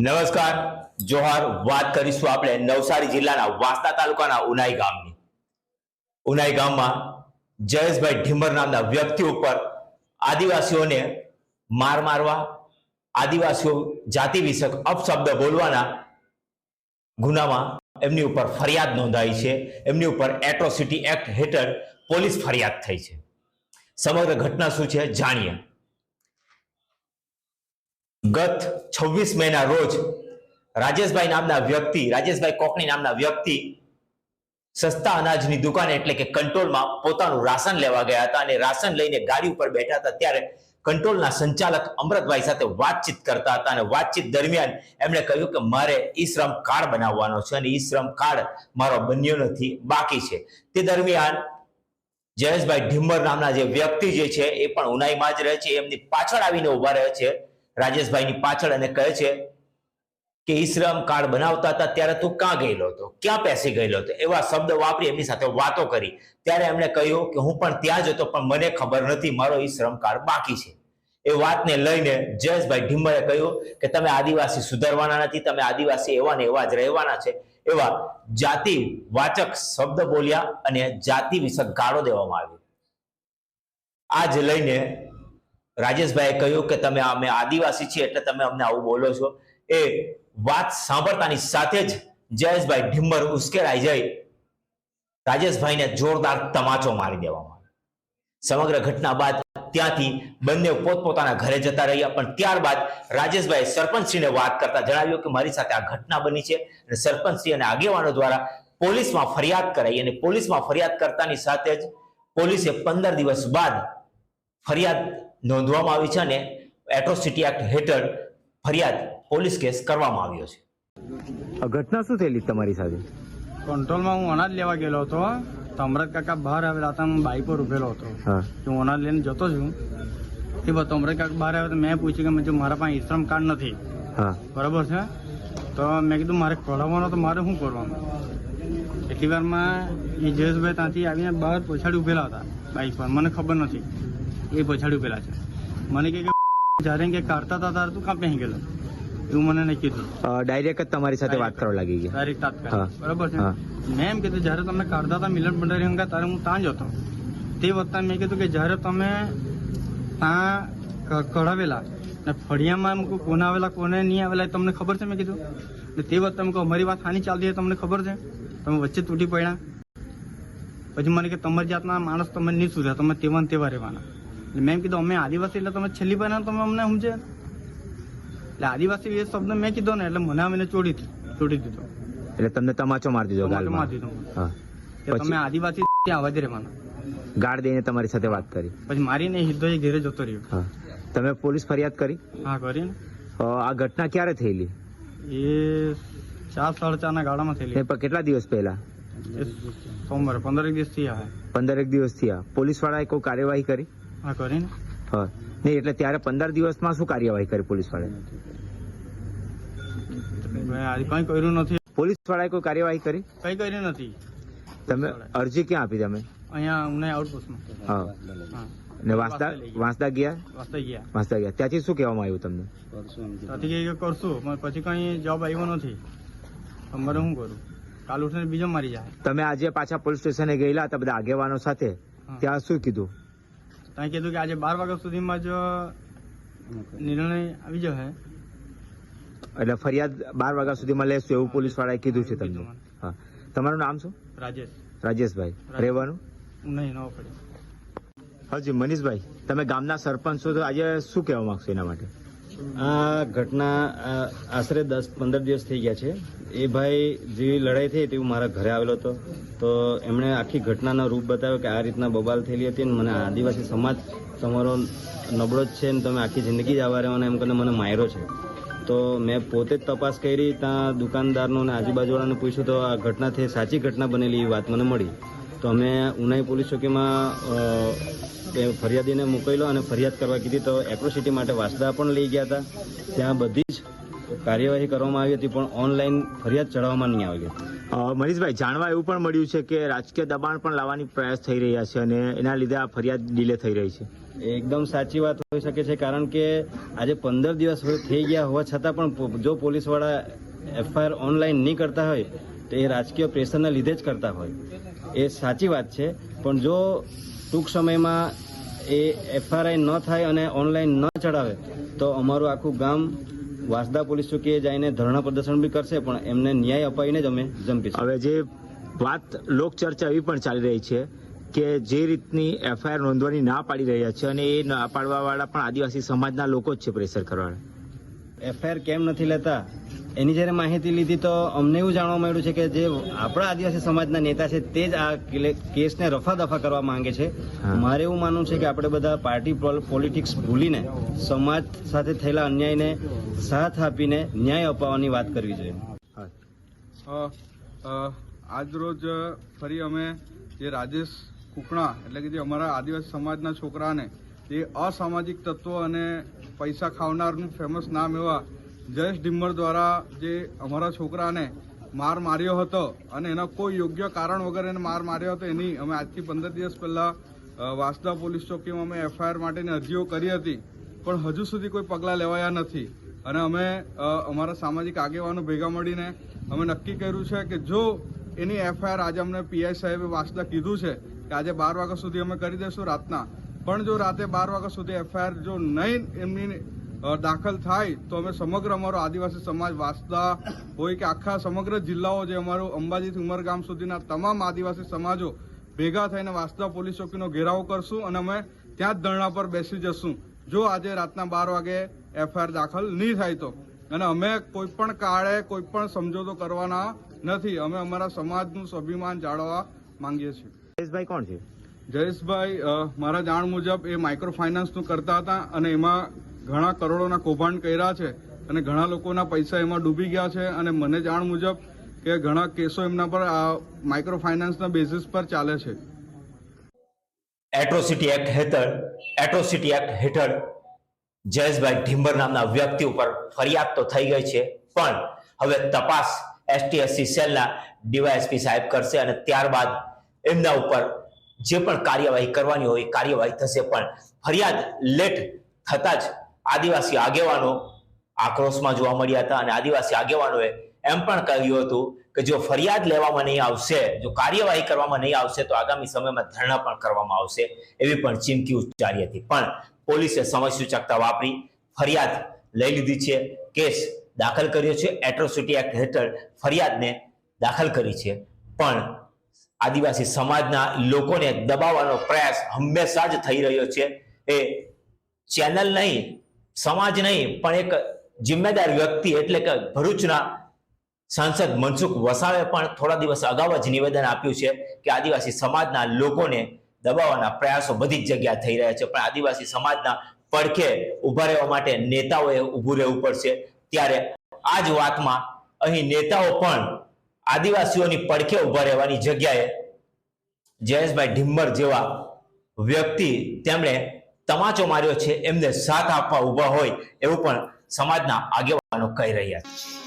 નમસ્કાર, જોહાર વાત કરીશું આપણે નવસારી જિલ્લાના વાંસદા તાલુકાના ઉનાઈ ગામની. ઉનાઈ ગામમાં જયેશભાઈ ઢીમર નામના વ્યક્તિ ઉપર આદિવાસીઓને માર મારવા, આદિવાસીઓ જાતિ વિષયક અપશબ્દ બોલવાના ગુનામાં એમની ઉપર ફરિયાદ નોંધાઈ છે. એમની ઉપર એટ્રોસિટી એક્ટ હેઠળ પોલીસ ફરિયાદ થઈ છે. સમગ્ર ઘટના શું છે જાણીએ. ગત છવ્વીસ મેના રોજ રાજેશભાઈ નામના વ્યક્તિ, રાજેશભાઈ કોકણી નામના વ્યક્તિ સસ્તા અનાજની દુકાન એટલે કે કંટ્રોલમાં પોતાનું રાશન લેવા ગયા હતા અને રાશન લઈને ગાડી ઉપર બેઠા હતા ત્યારે કંટ્રોલના સંચાલક અમૃતભાઈ સાથે વાતચીત કરતા હતા અને વાતચીત દરમિયાન એમણે કહ્યું કે મારે ઈ શ્રમ કાર્ડ બનાવવાનો છે અને ઈ શ્રમ કાર્ડ મારો બન્યો નથી, બાકી છે. તે દરમિયાન જયેશભાઈ ઢીમ્બર નામના જે વ્યક્તિ જે છે એ પણ ઉનાઈમાં જ રહે છે, એમની પાછળ આવીને ઊભા રહે છે. રાજેશભાઈની પાછળ અને કહે છે કે ઈ શ્રમ કાર્ડ બનાવતા હતા, ત્યારે તું ક્યાં ગયેલો હતો? ક્યાં પેસી ગયેલો હતો? એવા શબ્દ વાપરી એમની સાથે વાતો કરી. ત્યારે એમણે કહ્યું કે હું પણ ત્યાં જ હતો, પણ મને ખબર નથી મારો ઈ શ્રમ કાર્ડ બાકી છે. એ વાતને લઈને જયેશભાઈ ઢીંબરે કહ્યું કે તમે આદિવાસી સુધારવાના નથી, તમે આદિવાસી એવા ને એવા જ રહેવાના છે. એવા જાતિ વાચક શબ્દ બોલ્યા અને જાતિ વિશે ગાળો દેવામાં આવી આ લઈને રાજેશભાઈએ કહ્યું કે તમે અમે આદિવાસી છીએ એટલે તમે અમને આવું બોલો છો. એ વાત સાંભળતાની સાથે જ જયેશભાઈ ઢીમ્બર ઉશ્કેરાઈ જઈ. રાજેશભાઈને જોરદાર તમાચો મારી દેવામાં સમગ્ર ઘટના બાદ ત્યાંથી બંને પોતપોતાના ઘરે જતા રહ્યા, પણ ત્યારબાદ રાજેશભાઈ સરપંચશ્રીને વાત કરતા જણાવ્યું કે મારી સાથે આ ઘટના બની છે અને સરપંચશ્રી અને આગેવાનો દ્વારા પોલીસમાં ફરિયાદ કરાઈ અને પોલીસમાં ફરિયાદ કરતાની સાથે જ પોલીસે પંદર દિવસ બાદ ફરિયાદ નોંધવામાં આવી છે અને એટ્રોસિટી એક્ટ હેઠળ ફરિયાદ પોલીસ કેસ કરવામાં આવ્યો છે. આ ઘટના શું થયેલી તમારી સાથે? કંટ્રોલમાં હું અનાજ લેવા ગયેલો હતો તો અમરત કાકા બહાર આવેલા હતા હું બાઈક પર ઉભેલો હતો. હું. અનાજ લઈને જતો છું એ બધો અમરત કાકા બહાર આવ્યા તો મેં પૂછ્યું કે મેં મારા પાસે ઈશ્રમ કાર્ડ નથી. બરોબર બરાબર છે? તો મેં કીધું મારે ખોલાવવાનો તો મારે શું કરવાનું? એટલી વારમાં એ જયેશભાઈ ત્યાંથી આવીને બહાર પછાડી ઉભેલા હતા બાઈક પર. મને ખબર નથી. એ પછાડી પેલા છે. મને કે જ્યારે કે કાઢતા હતા તારે તું કાં પહેરી ગયેલો? એવું મને નહીં કીધું. ડાયરેક્ટ જ તમારી સાથે વાત કરવા લાગી ગઈ ડાયરેક્ટ. તાત્કાલિક. બરાબર છે? મેં એમ કીધું જ્યારે તમે કાઢતા હતા મિલન ભંડારી અંગા ત્યારે હું ત્યાં જ હતો. તે વખતે મેં કીધું કે જ્યારે તમે ત્યાં કઢાવેલા ને ફળિયામાં એમ કોને આવેલા કોને નહીં આવેલા એ તમને ખબર છે મેં કીધું? ને તે વખતે તમે કહો અમારી વાત હાની ચાલતી તમને ખબર છે? તમે વચ્ચે તૂટી પડ્યા. પછી મને કે તમારી જાતના માણસ તમે નહીં સુધ્યા તમે તેવા તેવા રહેવાના. એટલે મેં કીધું અમે આદિવાસી એટલે તમે છેલ્લી પહેલા તમે અમને સમજે એટલે આદિવાસી એ શબ્દ મેં કીધો ને એટલે મને આવીને ચોડી ચોડી દીધો. એટલે તમને તમાચો મારી દીધો મારી દીધો. તમે આદિવાસી ત્યાં આવવા જ રહેવાના. દઈને તમારી સાથે વાત કરી. પછી મારીને હિદ્દો એ ઘેરે જતો રહ્યો. તમે પોલીસ ફરિયાદ કરી? હા કરીને. અ, આ ઘટના ક્યારે થયેલી? એ ચાર સાડા ચારના ગાળામાં એ થયેલી પણ કેટલા દિવસ પહેલા? સોમવારે પંદર એક દિવસ થયા. પંદરેક દિવસ થયા. પોલીસ વાળાએ કોઈ કાર્યવાહી કરી? હા કરીને? હા. નહીં એટલે ત્યારે પંદર દિવસમાં શું કાર્યવાહી કરી પોલીસ વાળાએ કઈ કર્યું નથી. પોલીસ વાળાએ કોઈ કાર્યવાહી કરી? કઈ કર્યું નથી. તમે અરજી ક્યાં આપી તમે? અહીંયા અમને આઉટપોસ્ટમાં હા. હા. ને વાંસદા વાંસદા ગયા. વાંસદા ગયા? ત્યાંથી શું કહેવામાં આવ્યું તમને? ત્યાંથી કે કરશું પણ પછી કંઈ જવાબ આવ્યો નથી. તમારે શું કરું? કાલ ઉઠીને બીજો મારી જાય. તમે આજે પાછા પોલીસ સ્ટેશને ગયેલા હતા બધા આગેવાનો સાથે. ત્યાં શું કીધું? ત્યાં કીધું કે આજે બાર વાગ્યા સુધીમાં જ નિર્ણય આવી જશે. એટલે ફરિયાદ બાર વાગ્યા સુધીમાં લેશું એવું પોલીસ વાળાએ કીધું છે તમને હા. તમારું નામ શું? રાજેશ. રાજેશભાઈ. રહેવાનું? નહીં ન પડે હાજી મનીષભાઈ તમે ગામના સરપંચ છો તો આજે શું કહેવા માંગશો એના માટે? આ ઘટના આશરે દસ પંદર દિવસ થઈ ગયા છે. એ ભાઈ જેવી લડાઈ થઈ તેવું મારા ઘરે આવેલો હતો. તો એમણે આખી ઘટનાનો રૂપ બતાવ્યો કે આ રીતના બબાલ થયેલી હતી ને મને આદિવાસી સમાજ તમારો નબળો જ છે ને તમે આખી જિંદગી જ આવા રહેવાના એમ કરીને મને માર્યો છે. તો મેં પોતે જ તપાસ કરી, ત્યાં દુકાનદારનું અને આજુબાજુવાળાને પૂછ્યું, તો આ ઘટના થઈ, સાચી ઘટના બનેલી એ વાત મને મળી. તો અમે ઉનાઈ પોલીસ ચોકીમાં એ ફરિયાદીને મોકલ્યો અને ફરિયાદ કરવા કીધી તો એટ્રોસિટી માટે વાસદા પણ લઈ ગયા હતા. ત્યાં બધી જ કાર્યવાહી કરવામાં આવી હતી પણ ઓનલાઈન ફરિયાદ ચડાવવામાં નહીં આવી મનીષભાઈ જાણવા એવું પણ મળ્યું છે કે રાજકીય દબાણ પણ લાવવાની પ્રયાસ થઈ રહ્યા છે અને એના લીધે આ ફરિયાદ ડીલે થઈ રહી છે. એ એકદમ સાચી વાત હોઈ શકે છે કારણ કે આજે પંદર દિવસ થઈ ગયા હોવા છતાં પણ જો પોલીસવાળા એફઆઈઆર ઓનલાઈન નહીં કરતા હોય તો એ રાજકીય પ્રેશરના લીધે જ કરતા હોય. એ સાચી વાત છે. પણ જો ટૂંક સમયમાં એ એફઆરઆઈ ન થાય અને ઓનલાઈન ન ચડાવે, તો અમારું આખું ગામ વાસદા પોલીસ ચોકીએ જઈને ધરણા પ્રદર્શન બી કરશે, પણ એમને ન્યાય અપાવીને જ અમે જંપીશું હવે જે વાત લોકચર્ચા એવી પણ ચાલી રહી છે કે જે રીતની એફઆઈઆર નોંધવાની ના પાડી રહ્યા છે અને એ ના પાડવાવાળા પણ આદિવાસી સમાજના લોકો જ છે પ્રેશર કરવાના એફઆઈઆર કેમ નથી લેતા? એની જ્યારે માહિતી લીધી તો અમને એવું જાણવા મળ્યું છે કે જે આપણા આદિવાસી સમાજના નેતા છે તે જ આ કેસને રફા દફા કરવા માંગે છે. મારે એવું માનવું છે કે આપણે બધા પાર્ટી પોલ- પોલિટિક્સ ભૂલીને સમાજ સાથે થયેલા અન્યાયને સાથ આપીને ન્યાય અપાવવાની વાત કરવી જોઈએ. હા. અ, અ, આજરોજ ફરી અમે જે રાજેશ કુકણા એટલે કે જે અમારા આદિવાસી સમાજના છોકરાને જે અસામાજિક તત્વો અને પૈસા ખાવનારનું ફેમસ નામ એવા જયેશ ડિમ્બર દ્વારા જે અમારા છોકરાને માર માર્યો હતો અને એના કોઈ યોગ્ય કારણ વગર એને માર માર્યો હતો, એની અમે આજથી પંદર દિવસ પહેલાં વાસદા પોલીસ ચોકીમાં અમે એફઆઈઆર માટેની અરજીઓ કરી હતી, પણ હજુ સુધી કોઈ પગલાં લેવાયા નથી. અને અમે અમારા સામાજિક આગેવાનો ભેગા મળીને અમે નક્કી કર્યું છે કે જો એની એફઆઈઆર આજે અમને પીઆઈ સાહેબે વાસદા કીધું છે કે આજે બાર વાગ્યા સુધી અમે કરી દઈશું રાતના પણ જો રાતે બાર વાગ્યા સુધી એફઆઈઆર જો નહીં એમની દાખલ થાય, તો અમે સમગ્ર અમારો આદિવાસી સમાજ વાસદા હોય કે આખા સમગ્ર જિલ્લાઓ જે અમારું અંબાજીથી ઉમરગામ સુધીના તમામ આદિવાસી સમાજો ભેગા થઈને વાસદા પોલીસ ચોકીનો ઘેરાવો કરશું અને અમે ત્યાં જ ધરણા પર બેસી જશું. જો આજે રાતના બાર વાગે એફઆઈઆર દાખલ નહીં થાય તો. અને અમે કોઈ પણ કાળે કોઈ પણ સમજોતો કરવાના નથી. અમે અમારા સમાજનું સ્વાભિમાન જાળવવા માંગીએ છીએ. કોણ છે? જયેશભાઈ મારા જાણ મુજબ એ માઇક્રો ફાઇનાન્સનું કરતા હતા અને એમાં ઘણા કરોડોના કૌભાંડ કર્યા છે અને ઘણા લોકોના પૈસા એમાં ડૂબી ગયા છે અને મને જાણ મુજબ કે ઘણા કેસો એમના પર માઇક્રો ફાઇનાન્સના બેઝિસ પર ચાલે છે. એટ્રોસિટી એક્ટ હેઠળ એટ્રોસિટી એક્ટ હેઠળ જયેશભાઈ ઢીંબર નામના વ્યક્તિ ઉપર ફરિયાદ તો થઈ ગઈ છે, પણ હવે તપાસ એસટીએસસી સેલના ડીવાયએસપી સાહેબ કરશે અને ત્યારબાદ એમના ઉપર જે પણ કાર્યવાહી કરવાની હોય કાર્યવાહી થશે. પણ ફરિયાદ લેટ થતા જ આદિવાસી આગેવાનો આક્રોશમાં જોવા મળ્યા હતા અને આદિવાસી આગેવાનોએ એમ પણ કહ્યું હતું કે જો ફરિયાદ લેવામાં નહીં આવશે, જો કાર્યવાહી કરવામાં નહીં આવશે, તો આગામી સમયમાં ધરણા પણ કરવામાં આવશે એવી પણ ચીમકી ઉચ્ચારી હતી. પણ પોલીસે સમય સૂચકતા વાપરી ફરિયાદ લઈ લીધી છે, કેસ દાખલ કર્યો છે, એટ્રોસિટી એક્ટ હેઠળ ફરિયાદને દાખલ કરી છે. પણ આદિવાસી સમાજના લોકોને દબાવવાનો પ્રયાસ હંમેશા જ થઈ રહ્યો છે. એ ચેનલ નહીં, સમાજ નહીં, પણ એક જિમ્મેદાર વ્યક્તિ એટલે કે ભરૂચના સાંસદ મનસુખ વસાવે પણ થોડા દિવસ અગાઉ જ નિવેદન આપ્યું છે કે આદિવાસી સમાજના લોકોને દબાવવાના પ્રયાસો બધી જ જગ્યા થઈ રહ્યા છે. પણ આદિવાસી સમાજના પડખે ઊભા રહેવા માટે નેતાઓએ ઊભું રહેવું પડશે. ત્યારે આ જ વાતમાં અહીં નેતાઓ પણ આદિવાસીઓની પડખે ઊભા રહેવાની જગ્યાએ જયેશભાઈ ઢિમ્બર જેવા વ્યક્તિ તેમણે તમાચો માર્યો છે. એમને સાથ આપવા ઊભા હોય એવું પણ સમાજના આગેવાનો કહી રહ્યા છે.